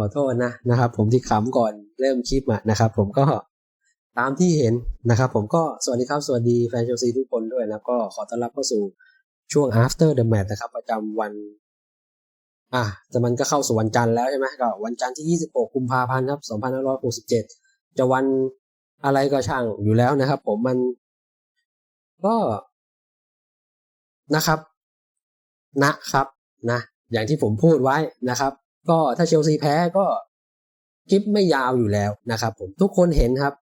ขอโทษนะนะครับ ผมที่ขำก่อนเริ่มคลิปอะนะครับ ผมก็ตามที่เห็นนะครับ ผมก็สวัสดีครับ สวัสดีแฟนเชลซีทุกคนด้วยนะก็ขอต้อนรับเข้าสู่ช่วง after the match นะครับ ประจำวัน อะแต่มันก็เข้าสู่วันจันทร์แล้วใช่ไหมก็วันจันทร์ที่ 26 กุมภาพันธ์ครับ2567 จะวันอะไรก็ช่างอยู่แล้วนะครับ ผมมันก็นะครับ นะครับนะอย่างที่ผมพูดไว้นะครับ ก็ถ้าเชลซีแพ้ก็คลิปไม่ยาวอยู่แล้วนะครับ ผมทุกคนเห็นครับ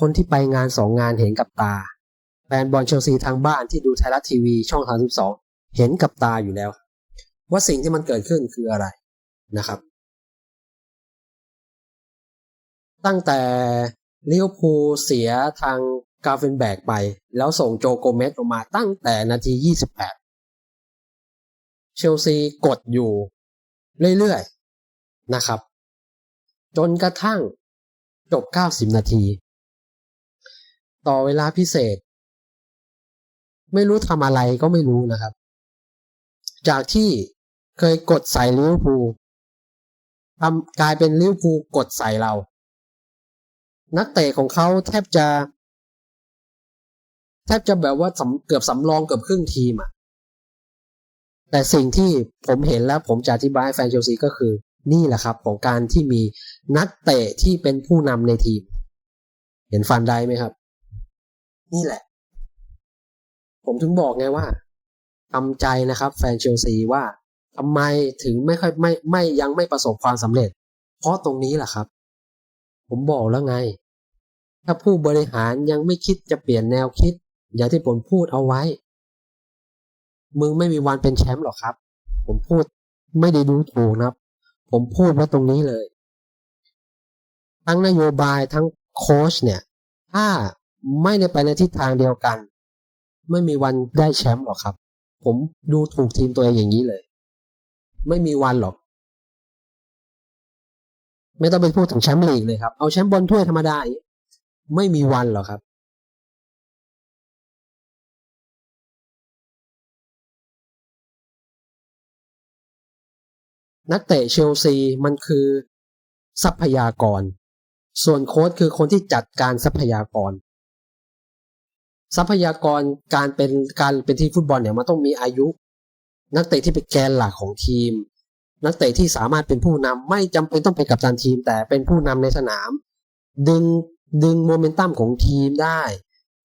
คนที่ไปงานสองงานเห็นกับตาแฟนบอลเชลซีทางบ้านที่ดูไทยรัฐทีวีช่องทาง12เห็นกับตาอยู่แล้ว ว่าสิ่งที่มันเกิดขึ้นคืออะไรนะครับ ตั้งแต่ลิเวอร์พูลเสียทาง กาเฟนแบกไป แล้วส่งโจโกเมสออกมาตั้งแต่นาที 28 เชลซีกดอยู่เรื่อยๆนะครับ จนกระทั่งจบ 90 นาที ต่อเวลาพิเศษ ไม่รู้ทำอะไรก็ไม่รู้นะครับ จากที่เคยกดใส่ลิเวอร์พูลทำกลายเป็นลิเวอร์พูลกดใส่เรา นักเตะของเขาแทบจะ แทบจะแบบว่าเกือบสำรองเกือบครึ่งทีมอะแต่สิ่งที่ผมเห็นแล้วผมจะอธิบายให้แฟนเชลซีก็คือ นี่แหละครับ ของการที่มีนักเตะที่เป็นผู้นำในทีม เห็นฟันได้ไหมครับ นี่แหละ ผมถึงบอกไงว่าทำใจนะครับ แฟนเชลซีว่าทำไมถึงไม่ค่อยไม่ไม่ยังไม่ประสบความสำเร็จ เพราะตรงนี้แหละครับ ผมบอกแล้วไง ถ้าผู้บริหารยังไม่คิดจะเปลี่ยนแนวคิด อย่างที่ผมพูดเอาไว้ มึงไม่มีวันเป็นแชมป์หรอกครับ ผมพูดไม่ได้ดูถูกนะครับ ผมพูดว่าตรงนี้เลย ทั้งนโยบายทั้งโค้ชเนี่ย ถ้าไม่ได้ไปในทิศทางเดียวกัน ไม่มีวันได้แชมป์หรอกครับ ผมดูถูกทีมตัวเองอย่างนี้เลย ไม่มีวันหรอก ไม่ต้องไปพูดถึงแชมป์ลีกเลยครับ เอาแชมป์บอลถ้วยธรรมดาไม่มีวันหรอกครับ นักเตะเชลซีมันคือทรัพยากร ส่วนโค้ชคือคนที่จัดการทรัพยากร ทรัพยากรการเป็นการเป็นที่ฟุตบอลเนี่ยมันต้องมีอายุ นักเตะที่เป็นแกนหลักของทีม นักเตะที่สามารถเป็นผู้นำไม่จำเป็นต้องเป็นกัปตันทีม แต่เป็นผู้นำในสนาม ดึงดึงโมเมนตัมของทีมได้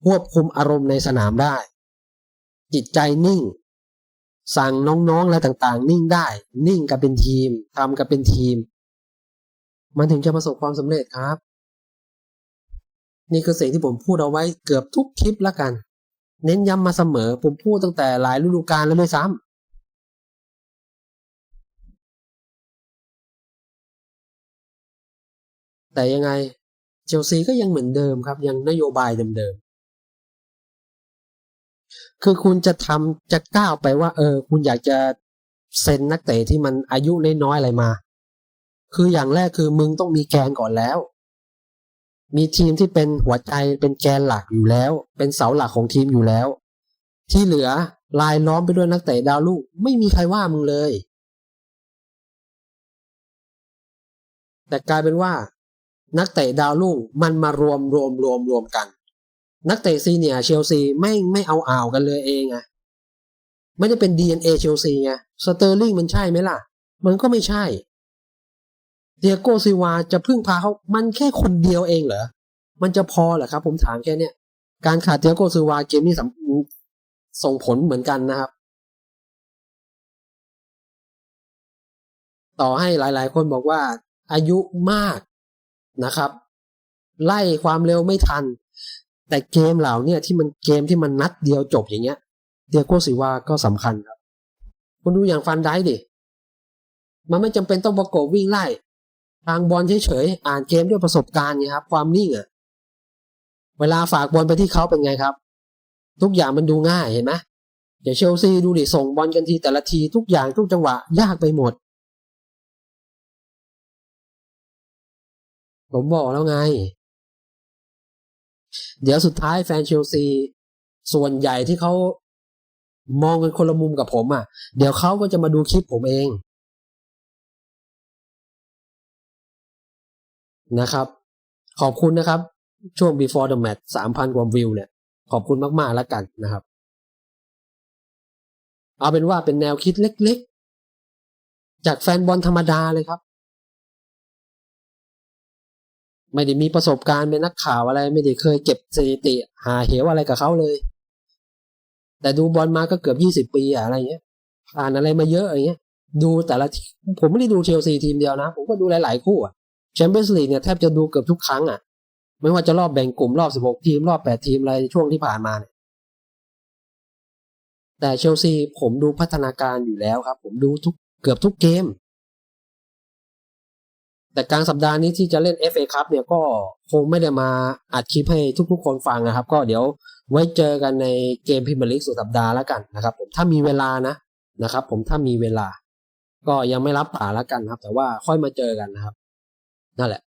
ควบคุมอารมณ์ในสนามได้ จิตใจนิ่ง สั่งน้องๆอะไรต่างๆ นิ่งได้ นิ่งกับเป็นทีมทำกับเป็นทีม มันถึงจะประสบความสำเร็จครับ นี่คือสิ่งที่ผมพูดเอาไว้เกือบทุกคลิปแล้วกัน เน้นย้ำมาเสมอ ผมพูดตั้งแต่หลายฤดูกาลแล้วด้วยซ้ำแต่ยังไงเชลซีก็ยังเหมือนเดิมครับ ยังนโยบายเดิม คือคุณจะทำจะก้าวไปว่า เออ คุณอยากจะเซ็นนักเตะที่มันอายุน้อยๆอะไรมา คืออย่างแรกคือมึงต้องมีแกนก่อนแล้ว มีทีมที่เป็นหัวใจเป็นแกนหลักอยู่แล้ว เป็นเสาหลักของทีมอยู่แล้ว ที่เหลือลายล้อมไปด้วยนักเตะดาวลูกไม่มีใครว่ามึงเลย แต่กลายเป็นว่า นักเตะดาวรุ่งมันมารวมรวมรวมรวมกัน นักเตะซีเนียเชลซีไม่ไม่เอาอ่าวกันเลยเองไงไม่ได้เป็น DNA เชลซีไงสเตอร์ลิงมันใช่ไหมล่ะ มันก็ไม่ใช่เดียโกซิวาจะพึ่งพาเขามันแค่คนเดียวเองเหรอ มันจะพอเหรอครับ ผมถามแค่เนี้ยการขาดเดียโกซิวาเกมนี้ส่งผลเหมือนกันนะครับ ต่อให้หลาย ๆ คนบอกว่าอายุมากนะครับ ไล่ความเร็วไม่ทัน แต่เกมเหล่านี้ที่มันเกมที่มันนัดเดียวจบอย่างเงี้ยเดียโกซิวาก็สำคัญครับ คุณดูอย่างฟันได้ดิ มันไม่จำเป็นต้องประกบวิ่งไล่ทางบอลเฉยๆ อ่านเกมด้วยประสบการณ์ไงครับ ความนิ่งอะเวลาฝากบอลไปที่เขาเป็นไงครับ ทุกอย่างมันดูง่ายเห็นไหมอย่าเชลซีดูดิส่งบอลกันทีแต่ละทีทุกอย่างทุกจังหวะยากไปหมด ผมบอกแล้วไง เดี๋ยวสุดท้ายแฟนเชลซี ส่วนใหญ่ที่เขามองกันคนละมุมกับผมอะ เดี๋ยวเขาก็จะมาดูคลิปผมเองนะครับ ขอบคุณนะครับ ช่วง before the match สามพันกว่าวิวเนี่ย ขอบคุณมากๆแล้วกันนะครับ เอาเป็นว่าเป็นแนวคิดเล็กๆ จากแฟนบอลธรรมดาเลยครับ ไม่ได้มีประสบการณ์เป็นนักข่าวอะไร ไม่ได้เคยเก็บสถิติ หาเหวอะไรกับเขาเลย แต่ดูบอลมาก็เกือบยี่สิบปีอะไรเงี้ยผ่านอะไรมาเยอะอะไรเงี้ย ดูแต่ละผมไม่ได้ดูเชลซีทีมเดียวนะ ผมก็ดูหลาย ๆ คู่อะแชมเปี้ยนส์ลีกเนี่ยแทบจะดูเกือบทุกครั้งอะไม่ว่าจะรอบแบ่งกลุ่มรอบสิบหกทีม รอบแปดทีมอะไรช่วงที่ผ่านมาเนี่ยแต่เชลซีผมดูพัฒนาการอยู่แล้วครับ ผมดูทุกเกือบทุกเกม แต่กลางสัปดาห์นี้ที่จะเล่น FA คัพเนี่ยก็คงไม่ได้มาอัดคลิปให้ทุกๆคนฟังนะครับ ก็เดี๋ยวไว้เจอกันในเกมพรีเมียร์ลีกสุดสัปดาห์แล้วกันนะครับ ผมถ้ามีเวลานะนะครับ ผมถ้ามีเวลา ก็ยังไม่รับป่าแล้วกันครับ แต่ว่าค่อยมาเจอกันนะครับ นั่นแหละ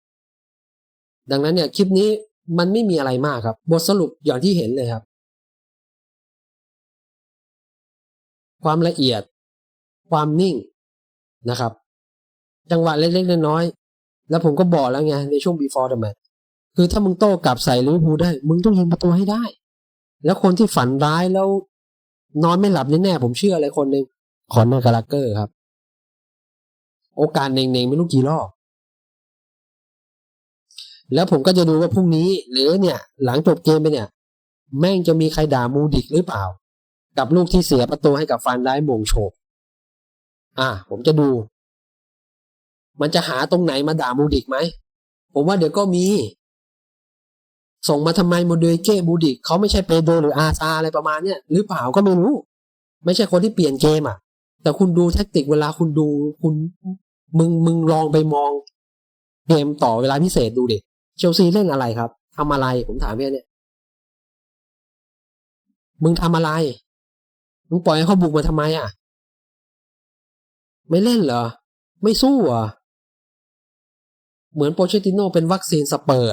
ดังนั้นเนี่ยคลิปนี้มันไม่มีอะไรมากครับ บทสรุปอย่างที่เห็นเลยครับ ความละเอียด ความนิ่งนะครับ จังหวะเล็กๆน้อย แล้วผมก็บอกแล้วไงในช่วง before the match คือถ้ามึงโต้กลับใส่ลิเวอร์พูลได้ มึงต้องยิงประตูให้ได้ แล้วคนที่ฝันร้ายแล้ว นอนไม่หลับแน่ๆผมเชื่อเลยคนหนึ่งคอนเนอร์กาลาเกอร์ครับ โอกาสเน่งๆไม่รู้กี่รอบแล้วผมก็จะดูว่าพรุ่งนี้ หรือเนี่ย หลังจบเกมไปเนี่ย แม่งจะมีใครด่ามูดิกหรือเปล่า กับลูกที่เสียประตูให้กับฟันได้มงโฉบอะผมจะดู มันจะหาตรงไหนมาด่ามูดิกไหม ผมว่าเดี๋ยวก็มี ส่งมาทำไมโมเดเก้มูดิกเขาไม่ใช่เปโดหรืออาซาอะไรประมาณเนี้ยหรือเปล่าก็ไม่รู้ ไม่ใช่คนที่เปลี่ยนเกมอะ แต่คุณดูแท็กติกเวลาคุณดูคุณมึงมึงลองไปมองเกมต่อเวลาพิเศษดูดิเชลซีเล่นอะไรครับทำอะไรผมถามแค่เนี้ยมึงทำอะไร มึงปล่อยให้เขาบุกมาทำไมอะ ไม่เล่นเหรอ ไม่สู้เหรอ เหมือนโปเชติโนเป็นวัคซีนสเปอร์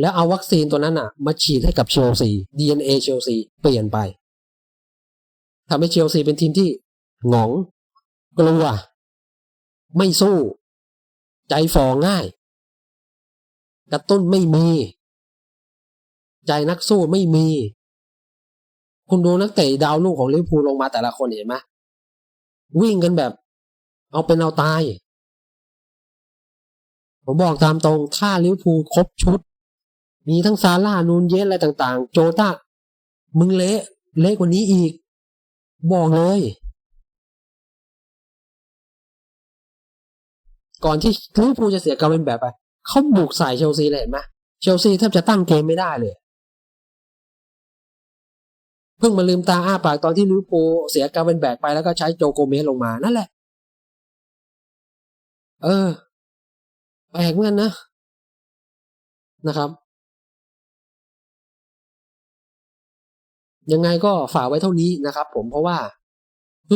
แล้วเอาวัคซีนตัวนั้นอะ มาฉีดให้กับเชลซี DNA เชลซีเปลี่ยนไปทำให้เชลซีเป็นทีมที่หงอง กลัว ไม่สู้ ใจฟอง่าย กระตุ้นไม่มี ใจนักสู้ไม่มี คุณดูนักเตะดาวลูกของลิเวอร์พูลลงมาแต่ละคนเห็นไหมวิ่งกันแบบ เอาเป็นเอาตาย ผมบอกตามตรงถ้าลิวพูครบชุด มีทั้งซาร่านูนเยสอะไรต่างๆ โจต้า มึงเละเละกว่านี้อีก บอกเลย ก่อนที่ลิวพูจะเสียการเป็นแบบไปเขาบุกใส่เชลซีเลยเห็นไหมเชลซีแทบจะตั้งเกมไม่ได้เลยเพิ่งมาลืมตาอ้าปากตอนที่ลิวพูเสียการเป็นแบกไปแล้วก็ใช้โจโกเมสลงมานั่นแหละ เออ แปลกเหมือนกันนะ นะครับ ยังไงก็ฝากไว้เท่านี้นะครับ ผมเพราะว่า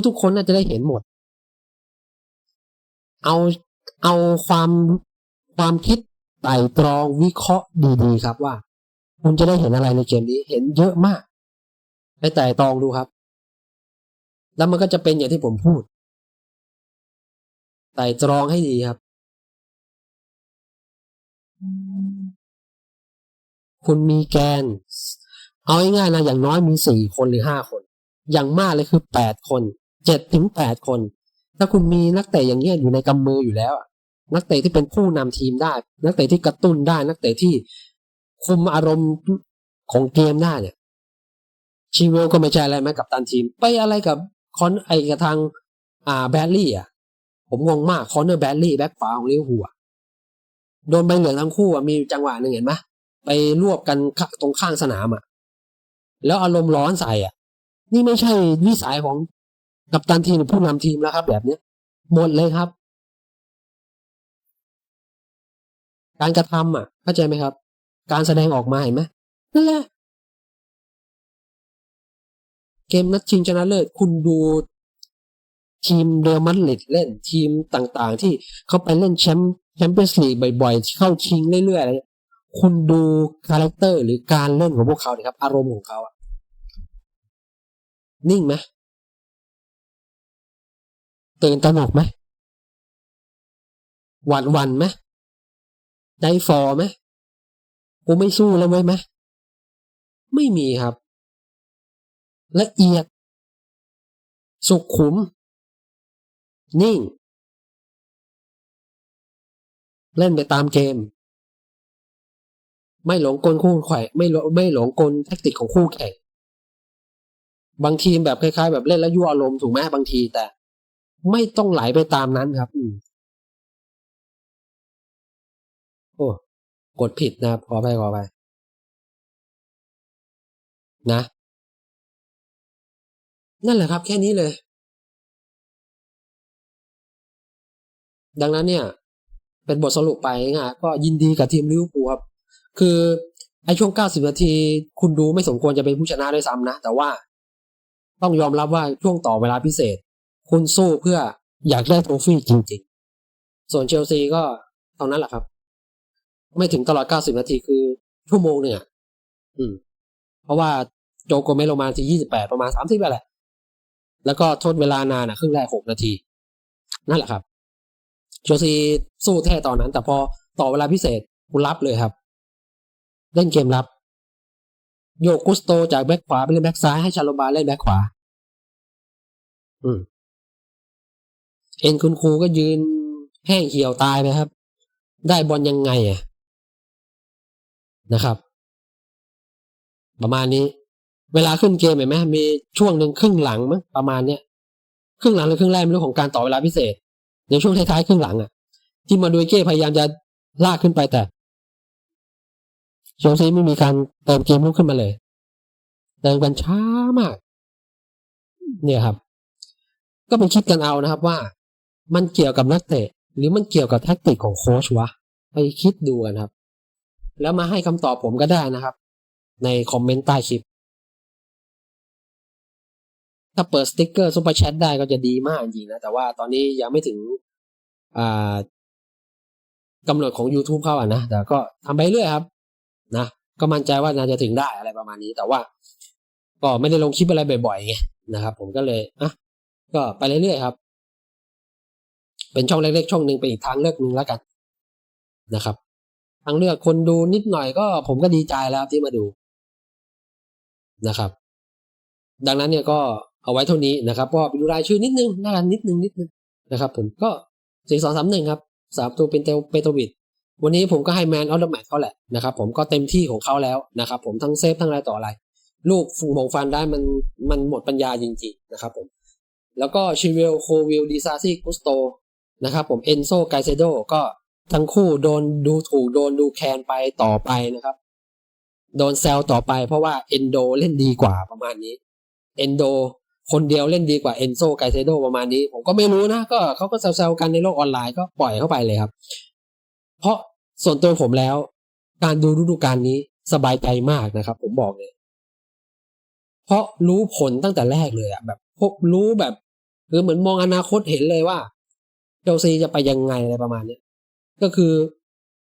ทุกๆคนน่าจะได้เห็นหมด เอาเอาความความคิดไต่ตรองวิเคราะห์ดีๆครับว่า คุณจะได้เห็นอะไรในเกมนี้ เห็นเยอะมากไปไต่ตรองดูครับ แล้วมันก็จะเป็นอย่างที่ผมพูดไต่ตรองให้ดีครับ คุณมีแกน เอาง่ายๆนะอย่างน้อยมีสี่คนหรือห้าคน อย่างมากเลยคือแปดคนเจ็ดถึงแปดคน ถ้าคุณมีนักเตะอย่างเงี้ยอยู่ในกำมืออยู่แล้วนักเตะที่เป็นผู้นำทีมได้ นักเตะที่กระตุ้นได้นักเตะที่คุมอารมณ์ของเกมได้เนี่ยชีเวลก็ไม่ใช่อะไรไหมกับตันทีม ไปอะไรกับคอนไอกับทางอ่าแบดลี่อะ ผมงงมากคอนเนอร์แบดลี่แบ็กขวาของลิเวอร์พูลอะโดนใบเหลืองทั้งคู่มีจังหวะหนึ่งเห็นไหม ไปรวบกันตรงข้างสนามอะ แล้วอารมณ์ร้อนใส่อะ นี่ไม่ใช่วิสัยของกัปตันทีมผู้นำทีมแล้วครับ แบบเนี้ยหมดเลยครับ การกระทำอะเข้าใจไหมครับ การแสดงออกมาเห็นไหมนั่นแหละเกมนัดชิงชนะเลิศคุณดูทีมเรอัลมาดริดเล่นทีมต่างๆ ที่เขาไปเล่นแชมป์แชมเปี้ยนส์ลีกบ่อยๆ เข้าชิงเรื่อยๆอะไร คุณดูคาแรคเตอร์หรือการเล่นของพวกเขาเนี่ยครับ อารมณ์ของเขาอะนิ่งไหมตื่นตระหนกไหมหวาดหวันไหมใจฟอไหมกูไม่สู้แล้วไว้ยไหมไม่มีครับ ละเอียด สุขุม นิ่ง เล่นไปตามเกม ไม่หลงกลคู่แข่งไม่หลงไม่หลงกลแทคติกของคู่แข่ง บางทีมแบบคล้ายๆ แบบเล่นแล้วยั่วอารมณ์ถูกไหมบางทีแต่ ไม่ต้องไหลไปตามนั้นครับ อืมโอ้กดผิดนะครับขอไปขอไปนะ นั่นแหละครับ แค่นี้เลย ดังนั้นเนี่ย เป็นบทสรุปไปง่ายๆก็ยินดีกับทีมลิเวอร์พูลครับ คือไอ้ช่วง 90 นาที คุณดูไม่สมควรจะเป็นผู้ชนะด้วยซ้ำนะ แต่ว่าต้องยอมรับว่าช่วงต่อเวลาพิเศษ คุณสู้เพื่ออยากได้โทฟี่จริงๆ ส่วนเชลซีก็เท่านั้นแหละครับ ไม่ถึงตลอด 90 นาทีคือชั่วโมงหนึ่งอะอืม เพราะว่าโจโกเมสลงมาที 28 ประมาณ 30แหละ แล้วก็ทดเวลานานอะครึ่งแรก 6 นาที นั่นแหละครับเชลซีสู้แท้ตอนนั้น แต่พอต่อเวลาพิเศษคุณรับเลยครับ เล่นเกมรับ โยกกุสโตจากแบ็คขวาไปเล่นแบ็คซ้ายให้ชาโลบาเล่นแบ็คขวา อืมเอ็นคุณครูก็ยืนแห้งเหี่ยวตายไปครับ ได้บอลยังไงอะนะครับ ประมาณนี้ เวลาขึ้นเกมเห็นไหมมีช่วงหนึ่งครึ่งหลังมั้งประมาณเนี้ยครึ่งหลังหรือครึ่งแรกเป็นเรื่องของการต่อเวลาพิเศษ ในช่วงท้ายๆครึ่งหลังอะ ที่มาดูเก้พยายามจะลากขึ้นไปแต่ เชลซีไม่มีการเติมเกมลุกขึ้นมาเลย เติมกันช้ามาก เนี่ยครับ ก็ไปคิดกันเอานะครับว่า มันเกี่ยวกับนักเตะ หรือมันเกี่ยวกับแท็กติกของโค้ชวะ ไปคิดดูกันครับ แล้วมาให้คำตอบผมก็ได้นะครับ ในคอมเมนต์ใต้คลิป ถ้าเปิดสติ๊กเกอร์ซุปเปอร์แชทได้ก็จะดีมากจริงนะ แต่ว่าตอนนี้ยังไม่ถึงอ่ากำหนดของ YouTube เข้าอะนะ แต่ก็ทำไปเรื่อยครับ นะก็มั่นใจว่าน่าจะถึงได้อะไรประมาณนี้ แต่ว่า ก็ไม่ได้ลงคลิปอะไรบ่อยๆไงนะครับ ผมก็เลยอะก็ไปเรื่อยๆครับ เป็นช่องเล็กๆช่องหนึ่งเป็นอีกทางเลือกหนึ่งแล้วกันนะครับทางเลือกคนดูนิดหน่อยก็ ผมก็ดีใจแล้วที่มาดูนะครับ ดังนั้นเนี่ยก็เอาไว้เท่านี้นะครับก็ไปดูรายชื่อนิดนึงน่ากันนิดนึงนิดนึงนะครับ ผมก็สี่สองสามหนึ่งครับสามตัวเป็นเตลเปโตวิด วันนี้ผมก็ให้แมนออฟเดอะแมตเขาแหละนะครับผมก็เต็มที่ของเขาแล้วนะครับผมทั้งเซฟทั้งอะไรต่ออะไร ลูกฟูมงฟันได้มันมันหมดปัญญาจริงๆนะครับผมแล้วก็ชิเวลโควิลดีซาซิกุสโตนะครับผมเอนโซไกเซโดก็ทั้งคู่โดนดูถูกโดนดูแคนไปต่อไปนะครับ โดนแซลต่อไปเพราะว่าเอนโดเล่นดีกว่าประมาณนี้เอนโดคนเดียวเล่นดีกว่าเอนโซไกเซโดประมาณนี้ ผมก็ไม่รู้นะ ก็เขาก็แซวๆกันในโลกออนไลน์ก็ปล่อยเข้าไปเลยครับ เพราะส่วนตัวผมแล้ว การดูฤดูกาลนี้สบายใจมากนะครับ ผมบอกเลย เพราะรู้ผลตั้งแต่แรกเลยอะแบบพบรู้แบบคือเหมือนมองอนาคตเห็นเลยว่าเชลซีจะไปยังไงอะไรประมาณเนี้ยก็คือ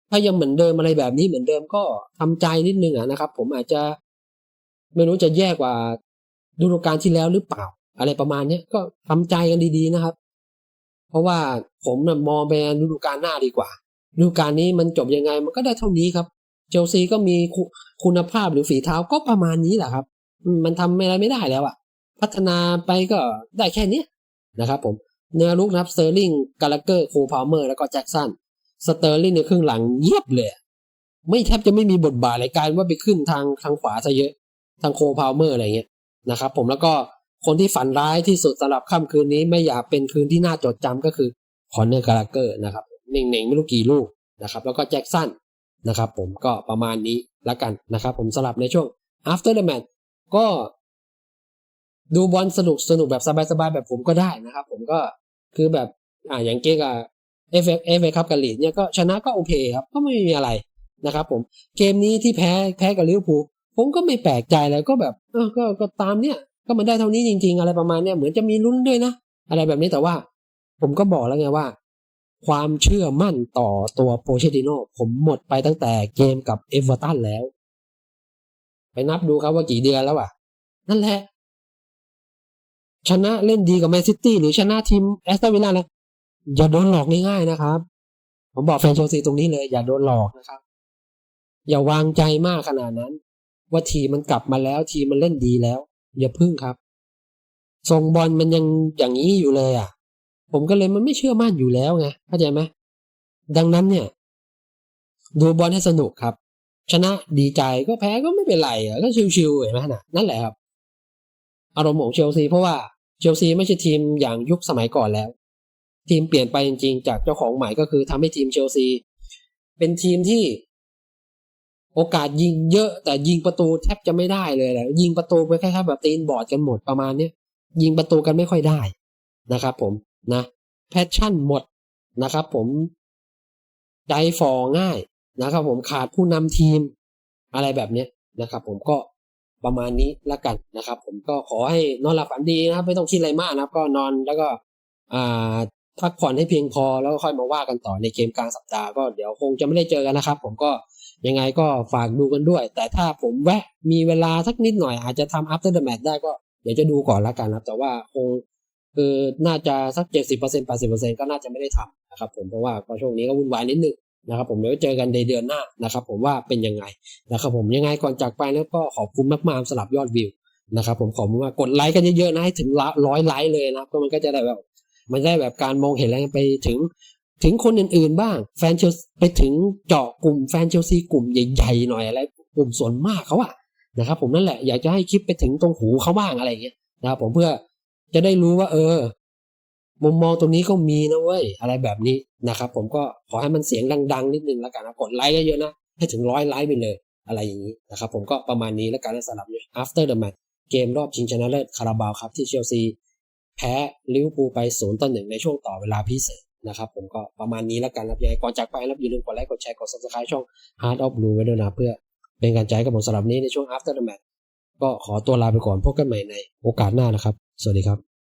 ถ้ายังเหมือนเดิมอะไรแบบนี้เหมือนเดิมก็ทำใจนิดนึงอะนะครับ ผมอาจจะ ไม่รู้จะแย่กว่าฤดูกาลที่แล้วหรือเปล่า อะไรประมาณเนี้ยก็ทำใจกันดีๆนะครับ เพราะว่าผมมองไปฤดูกาลหน้าดีกว่า ฤดูกาลนี้มันจบยังไงมันก็ได้เท่านี้ครับ เชลซีก็มีคุณภาพหรือฝีเท้าก็ประมาณนี้แหละครับ มันทำอะไรไม่ได้แล้วอะพัฒนาไปก็ได้แค่นี้นะครับผมเนื้อลุกนะครับสเตอร์ลิงกาลเกอร์โคพาวเมอร์แล้วก็แจ็กสันสเตอร์ลิงในครึ่งหลังเยียบเลย ไม่แทบจะไม่มีบทบาทเลยกายว่าไปขึ้นทางทางขวาซะเยอะ ทางโคพาวเมอร์อะไรเงี้ยนะครับผมแล้วก็คนที่ฝันร้ายที่สุดสำหรับค่ำคืนนี้ไม่อยากเป็นคืนที่น่าจดจำก็คือคอนเนอร์กาลเกอร์นะครับ เน่งๆไม่รู้กี่ลูกนะครับ แล้วก็แจ็กสันนะครับ ผมก็ประมาณนี้ล้วกันนะครับ ผมสลับในช่วง after the match ก็ดูบอลสนุกสนุกแบบสบายๆแบบผมก็ได้นะครับ ผมก็คือแบบอ่าอย่างเก๊กอะเอฟเอฟเอครับกับลีดเนี่ยก็ชนะก็โอเคครับ ก็ไม่มีอะไรนะครับ ผมเกมนี้ที่แพ้แพ้กับลิเวอร์พูลผมก็ไม่แปลกใจเลยก็แบบเออก็ก็ตามเนี่ยก็มันได้เท่านี้จริง ๆ อะไรประมาณเนี้ยเหมือนจะมีลุ้นด้วยนะ อะไรแบบนี้แต่ว่า ผมก็บอกแล้วไงว่า ความเชื่อมั่นต่อตัวโปเชติโนผมหมดไปตั้งแต่เกมกับเอเวอร์ตันแล้ว ไปนับดูครับว่ากี่เดือนแล้วอะ นั่นแหละ ชนะเล่นดีกับแมนซิตี้หรือชนะทีมแอสตันวิลล่าแล้วอย่าโดนหลอกง่ายๆนะครับ ผมบอกแฟนเชซีตรงนี้เลย อย่าโดนหลอกนะครับ อย่าวางใจมากขนาดนั้น ว่าทีมมันกลับมาแล้วทีมมันเล่นดีแล้ว อย่าพึ่งครับทรงบอลมันยังอย่างนี้อยู่เลยอะ ผมก็เลยมันไม่เชื่อมั่นอยู่แล้วไงเข้าใจไหมดังนั้นเนี่ย ดูบอลให้สนุกครับ ชนะดีใจก็แพ้ก็ไม่เป็นไรก็ชิวๆเห็นไหมนะนั่นแหละครับอารมณ์ของเชลซีเพราะว่าเชลซีไม่ใช่ทีมอย่างยุคสมัยก่อนแล้ว ทีมเปลี่ยนไปจริงๆจากเจ้าของใหม่ก็คือทำให้ทีมเชลซี เป็นทีมที่โอกาสยิงเยอะแต่ยิงประตูแทบจะไม่ได้เลยแหละยิงประตูไปแค่ๆแบบตีนบอดกันหมดประมาณเนี้ยยิงประตูกันไม่ค่อยได้นะครับผม นะแพชชั่นหมดนะครับผมใจฟอง่ายนะครับผมขาดผู้นำทีมอะไรแบบนี้นะครับ ผมก็ประมาณนี้ละกันนะครับ ผมก็ขอให้นอนหลับฝันดีนะครับ ไม่ต้องคิดอะไรมากนะครับ ก็นอนแล้วก็พักผ่อนให้เพียงพอแล้วก็ค่อยมาว่ากันต่อในเกมกลางสัปดาห์ก็เดี๋ยวคงจะไม่ได้เจอกันนะครับ ผมก็ยังไงก็ฝากดูกันด้วย แต่ถ้าผมแวะมีเวลาสักนิดหน่อยอาจจะทำ after the match ได้ก็เดี๋ยวจะดูก่อนละกันนะครับ แต่ว่าคง คือน่าจะสักเจ็ดสิบเปอร์เซ็นต์แปดสิบเปอร์เซ็นต์ก็น่าจะไม่ได้ทำนะครับผมเพราะว่าก็ช่วงนี้ก็วุ่นวายนิดนึงนะครับผมเดี๋ยวเจอกันในเดือนหน้านะครับผมว่าเป็นยังไงนะครับผมยังไงก่อนจากไปแล้วก็ขอบคุณมากๆสำหรับยอดวิวนะครับผมขอบคุณมากกดไลค์กันเยอะๆนะให้ถึงร้อยไลค์เลยนะครับก็มันก็จะได้แบบ มันได้แบบการมองเห็นอะไรไปถึงถึงคนอื่นๆบ้าง แฟนเชลซีไปถึงเจาะกลุ่มแฟนเชลซีกลุ่มใหญ่ๆหน่อยอะไรกลุ่มส่วนมากเขาอะนะครับผมนั่นแหละอยากจะให้คลิปไปถึงตรงหูเขาบ้างอะไรอย่างเงี้ยนะครับผมเพื่อ จะได้รู้ว่า เออ มุมมองตรงนี้ก็มีนะเว้ยอะไรแบบนี้นะครับ ผมก็ขอให้มันเสียงดัง ๆ นิดนึงแล้วกันนะกดไลค์เยอะๆนะให้ถึงร้อยไลค์ไปเลย อะไรอย่างนี้นะครับ ผมก็ประมาณนี้แล้วกันสำหรับ after the match เกมรอบชิงชนะเลิศคาราบาวครับที่เชลซีแพ้ลิเวอร์พูลไปศูนย์ต่อหนึ่งในช่วงต่อเวลาพิเศษนะครับผมก็ประมาณนี้แล้วกันครับยังไงก่อนจากไปแล้วอย่าลืมกดไลค์กดแชร์กด subscribe ช่อง Heart of Blue ไว้ด้วยนะเพื่อเป็นการใจให้กับผมสำหรับนี้ในช่วง after the match ก็ขอตัวลาไปก่อนพบกันใหม่ในโอกาสหน้านะครับ สวัสดีครับ